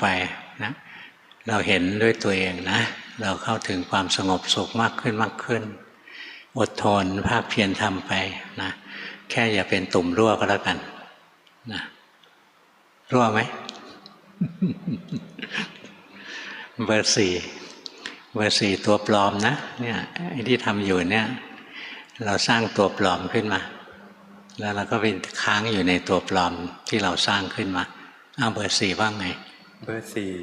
ไปนะเราเห็นด้วยตัวเองนะ เราเข้าถึงความสงบสุขมากขึ้นมากขึ้น อดทนภาคเพียรทำไปนะแค่อย่าเป็นตุ่มรั่วก็แล้วกันนะรั่วไหมเบอร์สี่เบอร์สี่ตัวปลอมนะเนี่ยไอ้ที่ทำอยู่เนี่ย เราสร้างตัวปลอมขึ้นมา แล้วเราก็เป็นค้างอยู่ในตัวปลอมที่เราสร้างขึ้นมาเอาเบอร์สี่ว่างไง เบอร์สี่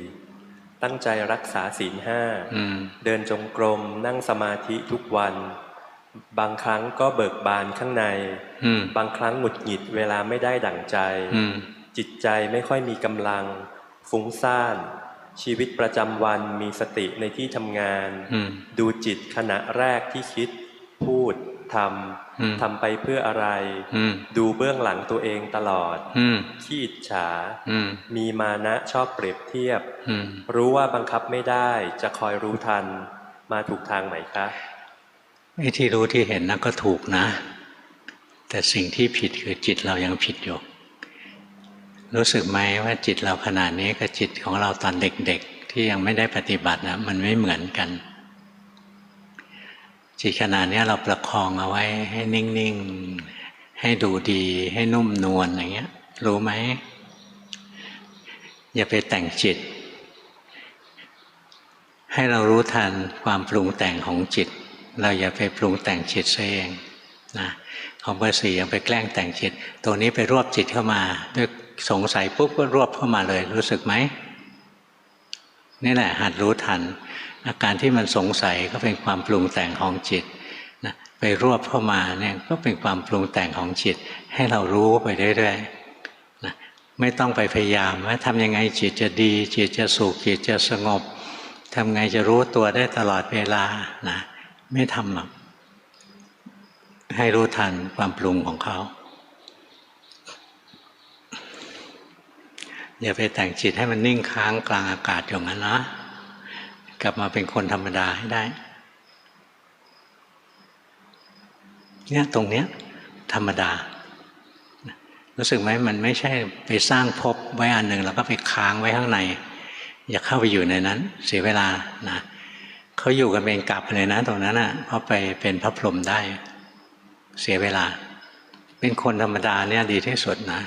ตั้งใจรักษาศีลห้าอืมเดินจงกรมนั่งสมาธิทุกวัน บางครั้งก็เบิกบานข้างในอืมบางครั้งหงุดหงิดเวลาไม่ได้ดั่งใจอืมจิตใจไม่ค่อยมีกำลัง ฟุ้งซ่าน ชีวิตประจำวันมีสติในที่ทำงานอืมดูจิตขณะแรกที่คิด พูด ทอืมำทำไปเพื่ออะไรอืมดูเบื้องหลังตัวเองตลอดอืมขี้อิจฉาอืมมีมานะชอบเปรียบเทียบอืมรู้ว่าบังคับไม่ได้จะคอยรู้ทัน มาถูกทางไหมคะไอ้ที่รู้ที่เห็นนั่นก็ถูกนะ แต่สิ่งที่ผิดคือจิตเรายังผิดอยู่รู้สึกไหมว่าจิตเราขนาดนี้กับจิตของเราตอนเด็กๆ ที่ยังไม่ได้ปฏิบัตินะมันไม่เหมือนกัน จิตขนาดนี้เราประคองเอาไว้ให้นิ่งๆ ให้ดูดี ให้นุ่มนวลอย่างเงี้ย รู้ไหม อย่าไปแต่งจิต ให้เรารู้ทันความปรุงแต่งของจิต เราอย่าไปปรุงแต่งจิตซะเองนะของเบอร์สี่ยังไปแกล้งแต่งจิต ตัวนี้ไปรวบจิตเข้ามาด้วยสงสัยปุ๊บก็รวบเข้ามาเลยรู้สึกไหม นี่แหละหัดรู้ทัน อาการที่มันสงสัยก็เป็นความปรุงแต่งของจิตนะไปรวบเข้ามาเนี่ยก็เป็นความปรุงแต่งของจิต ให้เรารู้ไปเรื่อยๆนะไม่ต้องไปพยายามว่าทำยังไงจิตจะดี จิตจะสุขจิตจะสงบทำไงจะรู้ตัวได้ตลอดเวลานะไม่ทำหรอกให้รู้ทันความปรุงของเขา อย่าไปแต่งจิตให้มันนิ่งค้างกลางอากาศอย่างนั้นนะกลับมาเป็นคนธรรมดาให้ได้ เนี่ยตรงเนี้ยธรรมดา รู้สึกไหมมันไม่ใช่ไปสร้างภพไว้อันหนึ่งแล้วก็ไปค้างไว้ข้างใน อย่าเข้าไปอยู่ในนั้น เสียเวลานะเขาอยู่กันเป็นกลับเลยนะตรงนั้นอะเพราไปเป็นพระพรหมได้ เสียเวลา เป็นคนธรรมดาเนี่ยดีที่สุดนะ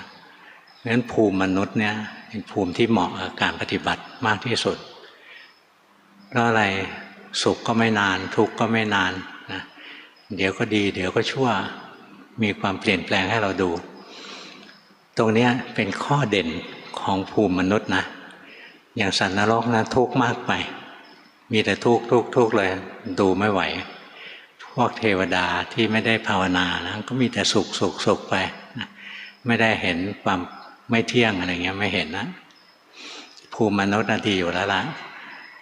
เพราะฉะนั้นภูมิมนุษย์เนี่ยเป็นภูมิที่เหมาะกับการปฏิบัติมากที่สุดเพราะอะไรสุขก็ไม่นาน ทุกข์ก็ไม่นานนะเดี๋ยวก็ดี เดี๋ยวก็ชั่วมีความเปลี่ยนแปลงให้เราดู ตรงนี้เป็นข้อเด่นของภูมิมนุษย์นะ อย่างสัตว์นรกนะทุกข์มากไป มีแต่ทุกข์ทุกข์ทุกข์เลยดูไม่ไหว พวกเทวดาที่ไม่ได้ภาวนานะก็มีแต่สุขสุขสุขไป ไม่ได้เห็นความ ไม่เที่ยงอะไรเงี้ยไม่เห็นนะภูมิมนุษย์น่ะดีอยู่แล้วละ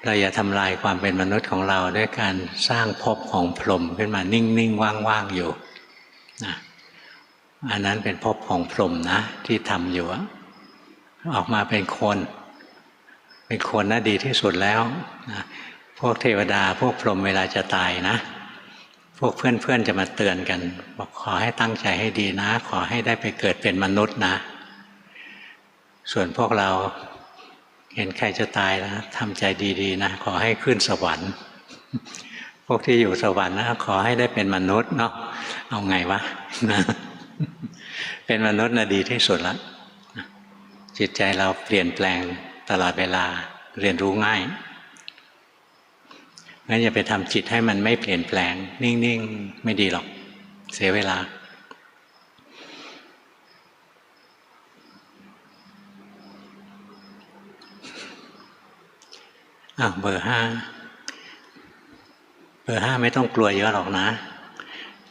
เราอย่าทำลายความเป็นมนุษย์ของเราด้วยการสร้างภพของพรหมขึ้นมานิ่งๆว่างๆอยู่นะอันนั้นเป็นภพของพรหมนะ ที่ทำอยู่อะออกมาเป็นคน เป็นคนน่าดีที่สุดแล้วนะพวกเทวดาพวกพรหมเวลาจะตายนะ พวกเพื่อนๆจะมาเตือนกัน บอกขอให้ตั้งใจให้ดีนะ ขอให้ได้ไปเกิดเป็นมนุษย์นะ ส่วนพวกเราเห็นใครจะตายแล้วทำใจดีๆนะขอให้ขึ้นสวรรค์ พวกที่อยู่สวรรค์นะขอให้ได้เป็นมนุษย์เนาะเอาไงวะนะเป็นมนุษย์นะดีที่สุดละจิตใจเราเปลี่ยนแปลงตลอดเวลาเรียนรู้ง่ายงั้นอย่าไปทำจิตให้มันไม่เปลี่ยนแปลง นิ่ง ๆ ไม่ดีหรอก เสียเวลา อะเบอร์ห้าเบอร์ห้าไม่ต้องกลัวเยอะหรอกนะ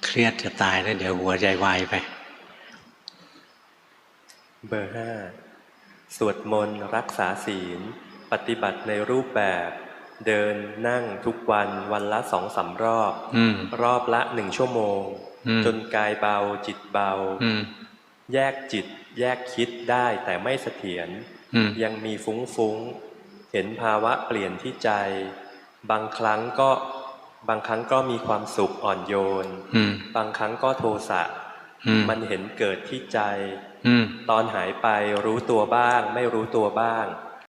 เครียดจะตายแล้วเดี๋ยวหัวใจวายไป เบอร์ห้าสวดมนต์รักษาศีล ปฏิบัติในรูปแบบ เดินนั่งทุกวันวันละสองสามรอบอืมรอบละหนึ่งชั่วโมงอืมจนกายเบาจิตเบาอืมแยกจิตแยกคิดได้แต่ไม่เสถียรอืมยังมีฟุ้งฟุ้งๆ เห็นภาวะเปลี่ยนที่ใจ บางครั้งก็บางครั้งก็มีความสุขอ่อนโยนอืมบางครั้งก็โทสะอืมมันเห็นเกิดที่ใจอืมตอนหายไปรู้ตัวบ้าง ไม่รู้ตัวบ้าง